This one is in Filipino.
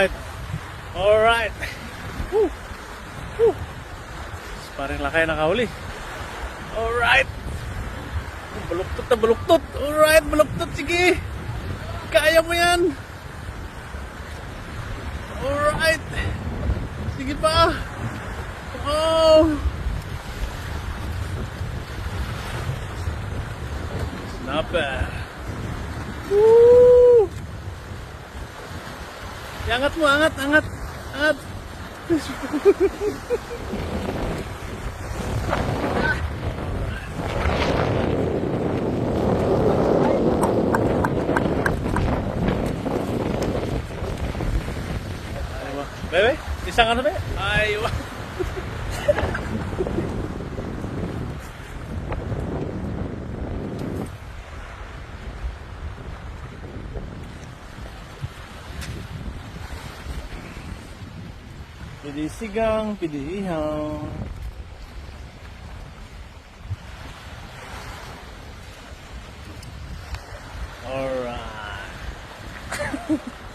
Alright. Alright. Woo. Woo. Parang laki nakahuli. Alright. Baluktot na baluktot. Alright, baluktot. Sige. Kaya mo yan. Alright. Sige pa. Oh. Snapper. Woo! Angat mo, angat, angat, angat. Bebe, be? Pidi sigang, pidi ihaw. Alright.